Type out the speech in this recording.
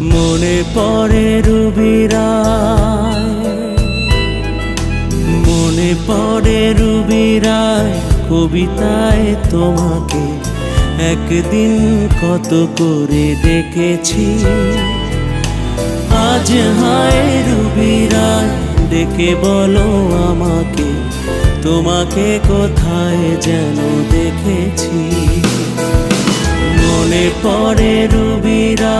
মনে পড়ে রুবিরায়। মনে পড়ে রুবিরায় কবিতায় তোমাকে একদিন কত করে দেখেছি। আজ হায় রুবিরায়, ডেকে বলো আমাকে, তোমাকে কোথায় যেন দেখেছি। মনে পড়ে রুবিরা